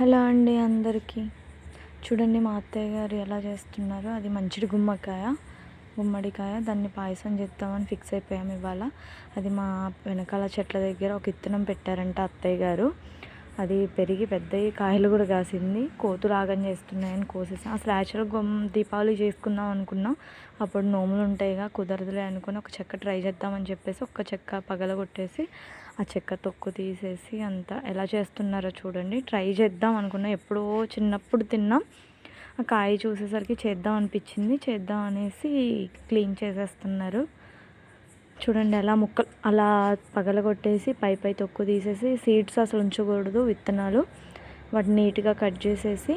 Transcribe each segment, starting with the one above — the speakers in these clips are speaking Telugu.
హలో అండి అందరికీ. చూడండి మా అత్తయ్య గారు ఎలా చేస్తున్నారు. అది మంచిడి గుమ్మకాయ గుమ్మడికాయ. దాన్ని పాయసం చేద్దామని ఫిక్స్ అయిపోయాము ఇవాళ. అది మా వెనకాల చెట్ల దగ్గర ఒక ఇత్తనం పెట్టారంట అత్తయ్య గారు. అది పెరిగి పెద్ద కాయలు కూడా కాసింది. కోతులు ఆగం చేస్తున్నాయని కోసేసాం అసలు యాక్చువల్గా గొమ్ దీపావళి చేసుకుందాం అనుకున్నాం. అప్పుడు నోములు ఉంటాయిగా కుదరదులే అనుకుని ఒక చెక్క ట్రై చేద్దామని చెప్పేసి ఒక్క చెక్క పగల కొట్టేసి ఆ చెక్క తొక్కు తీసేసి అంతా ఎలా చేస్తున్నారో చూడండి. ట్రై చేద్దాం అనుకున్నా. ఎప్పుడో చిన్నప్పుడు తిన్నాం. ఆ కాయ చూసేసరికి చేద్దాం అనిపించింది. చేద్దాం అనేసి క్లీన్ చేసేస్తున్నారు. చూడండి అలా ముక్కలు అలా పగలగొట్టేసి పై పై తొక్కు తీసేసి సీడ్స్ అసలు ఉంచకూడదు విత్తనాలు. వాటిని నీట్గా కట్ చేసేసి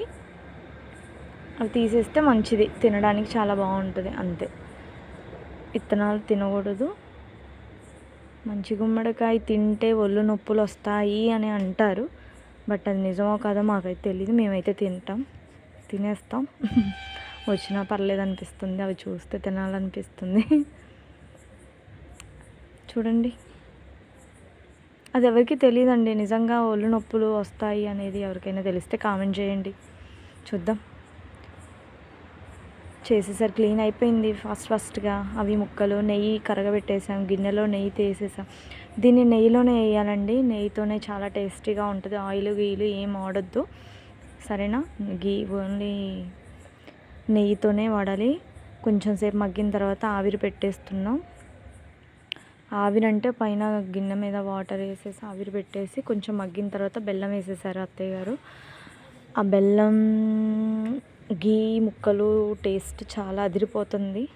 అవి తీసేస్తే మంచిది. తినడానికి చాలా బాగుంటుంది అంతే. విత్తనాలు తినకూడదు. మంచి గుమ్మడికాయ తింటే ఒళ్ళు నొప్పులు వస్తాయి అని అంటారు. బట్ అది నిజమో కాదో మాకైతే తెలియదు మేమైతే తింటాం. తినేస్తాం. వచ్చినా పర్లేదు అనిపిస్తుంది అవి చూస్తే తినాలనిపిస్తుంది. చూడండి. అది ఎవరికి తెలియదండి నిజంగా ఒళ్ళు నొప్పులు వస్తాయి అనేది ఎవరికైనా తెలిస్తే కామెంట్ చేయండి. చూద్దాం. చేసేసరి క్లీన్ అయిపోయింది. ఫస్ట్ ఫస్ట్గా అవి ముక్కలు నెయ్యి కరగబెట్టేసాం. గిన్నెలో నెయ్యి తీసేసాం. దీన్ని నెయ్యిలోనే వేయాలండి. నెయ్యితోనే చాలా టేస్టీగా ఉంటుంది. ఆయిల్ గీలు ఏం వాడద్దు. సరేనా? గీ ఓన్లీ నెయ్యితోనే వాడాలి. కొంచెం సేపు మగ్గిన తర్వాత ఆవిరి పెట్టేస్తున్నాం. ఆవిరంటే పైన గిన్నె మీద వాటర్ వేసేసి ఆవిరి పెట్టేసి కొంచెం మగ్గిన తర్వాత బెల్లం వేసేసారు అత్తయ్య గారు. ఆ బెల్లం గీ ముక్కలు టేస్ట్ చాలా అదిరిపోతుంది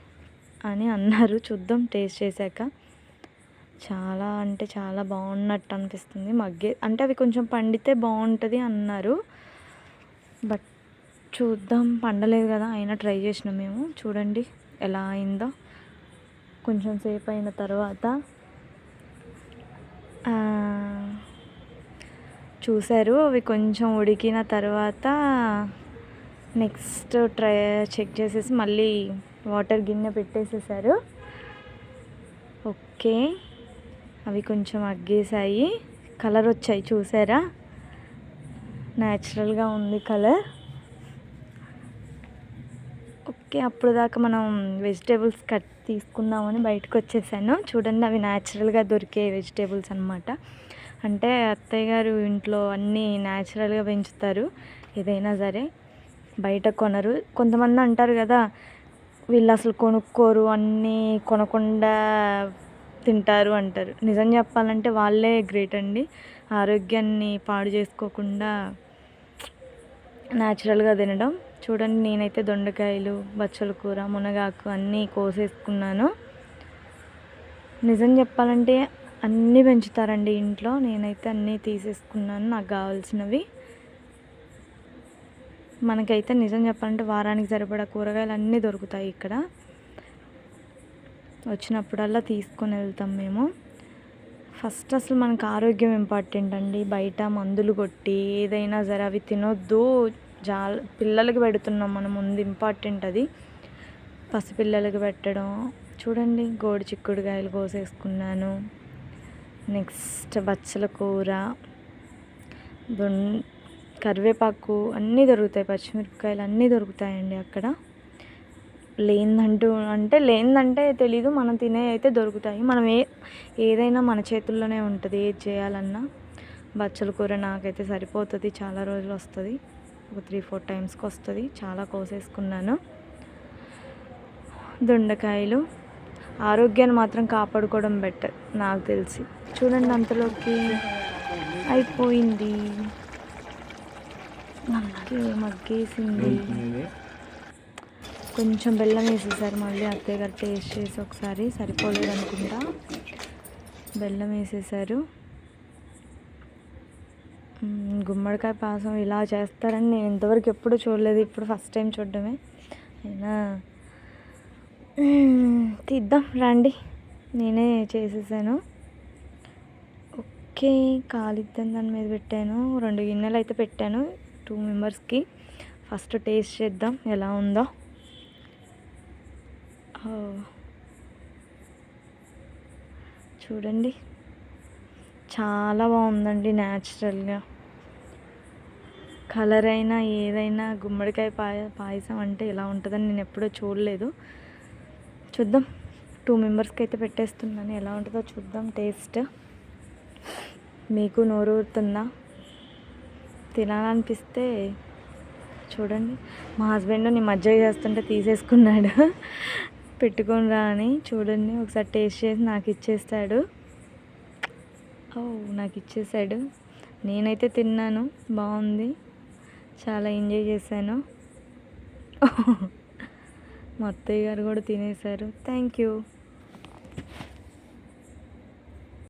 అని అన్నారు. చూద్దాం టేస్ట్ చేశాక. చాలా అంటే చాలా బాగున్నట్టు అనిపిస్తుంది. మగ్గే అంటే అవి కొంచెం పండితే బాగుంటుంది అన్నారు. బట్ చూద్దాం పండలేదు కదా అయినా ట్రై చేసినాం మేము. చూడండి ఎలా అయిందో. కొంచెం సేపు అయిన తర్వాత చూశారు. అవి కొంచెం ఉడికిన తర్వాత నెక్స్ట్ ట్రై చెక్ చేసేసి మళ్ళీ వాటర్ గిన్నె పెట్టేసేసారు. ఓకే. అవి కొంచెం అగ్గేసాయి. కలర్ వచ్చాయి చూసారా? న్యాచురల్గా ఉంది కలర్. ఓకే అప్పుడు దాకా మనం వెజిటేబుల్స్ కట్ తీసుకుందామని బయటకు వచ్చేసాను చూడండి అవి న్యాచురల్గా దొరికే వెజిటేబుల్స్ అనమాట అంటే అత్తయ్య గారు ఇంట్లో అన్నీ న్యాచురల్గా పెంచుతారు. ఏదైనా సరే బయట కొనరు. కొంతమంది అంటారు కదా వీళ్ళు అసలు కొనుక్కోరు అన్నీ కొనకుండా తింటారు అంటారు. నిజం చెప్పాలంటే వాళ్ళే గ్రేట్ అండి. ఆరోగ్యాన్ని పాడు చేసుకోకుండా న్యాచురల్గా తినడం. చూడండి నేనైతే దొండకాయలు బచ్చల కూర మునగాకు అన్నీ కోసేసుకున్నాను. నిజం చెప్పాలంటే అన్నీ పెంచుతారండి ఇంట్లో. నేనైతే అన్నీ తీసేసుకున్నాను నాకు కావాల్సినవి. మనకైతే నిజం చెప్పాలంటే వారానికి సరిపడా కూరగాయలు అన్నీ దొరుకుతాయి ఇక్కడ. వచ్చినప్పుడల్లా తీసుకొని వెళ్తాం మేము. ఫస్ట్ అసలు మనకు ఆరోగ్యం ఇంపార్టెంట్ అండి. బయట మందులు కొట్టి ఏదైనా సరే అవి తినొద్దు. జా పిల్లలకి పెడుతున్నాం మనం ముందు ఇంపార్టెంట్ అది. పసిపిల్లలకి పెట్టడం. చూడండి గోడి చిక్కుడుకాయలు కోసేసుకున్నాను. నెక్స్ట్ బచ్చల కూర దొన్ కరివేపాకు అన్నీ దొరుకుతాయి. పచ్చిమిరపకాయలు అన్నీ దొరుకుతాయండి అక్కడ. లేనిదంటూ అంటే లేనిదంటే తెలీదు మనం తినే అయితే దొరుకుతాయి. మనం ఏ ఏదైనా మన చేతుల్లోనే ఉంటుంది ఏది చేయాలన్నా. బచ్చల కూర నాకైతే సరిపోతుంది చాలా రోజులు వస్తుంది. ఒక త్రీ ఫోర్ టైమ్స్కి వస్తుంది. చాలా కోసేసుకున్నాను. దొండకాయలు ఆరోగ్యాన్ని మాత్రం కాపాడుకోవడం బెటర్ నాకు తెలిసి. చూడండి అంతలోకి. అయిపోయింది. మగ్గేసింది. కొంచెం బెల్లం వేసేసారు మళ్ళీ అత్తయ్య గారు టేస్ట్ చేసి ఒకసారి. సరిపోలేదు అనుకుంటా. బెల్లం వేసేసారు. గుమ్మడికాయ పాసం ఇలా చేస్తారని నేను ఇంతవరకు ఎప్పుడు చూడలేదు. ఇప్పుడు ఫస్ట్ టైం చూడడమే. అయినా తీద్దాం రండి. నేనే చేసేసాను. ఓకే కాలిద్దాం దాని మీద పెట్టాను. రెండు గిన్నెలు అయితే పెట్టాను టూ మెంబర్స్కి. ఫస్ట్ టేస్ట్ చేద్దాం ఎలా ఉందో. చూడండి. చాలా బాగుందండి న్యాచురల్గా. కలర్ అయినా ఏదైనా గుమ్మడికాయ పాయ పాయసం అంటే ఎలా ఉంటుందని నేను ఎప్పుడూ చూడలేదు. చూద్దాం. టూ మెంబర్స్కి అయితే పెట్టేస్తున్నాను. ఎలా ఉంటుందో చూద్దాం. టేస్ట్ మీకు నోరు ఊరుతుందా? తినాలనిపిస్తే చూడండి. మా హస్బెండ్ నీ మజ్జిగ చేస్తుంటే తీసేసుకున్నాడు. పెట్టుకుని రా అని చూడండి. ఒకసారి టేస్ట్ చేసి నాకు ఇచ్చేస్తాడు. ఓ నాకు ఇచ్చేసాడు. నేనైతే తిన్నాను. బాగుంది. చాలా ఎంజాయ్ చేశాను. మా అత్తయ్య గారు కూడా తినేశారు. Thank you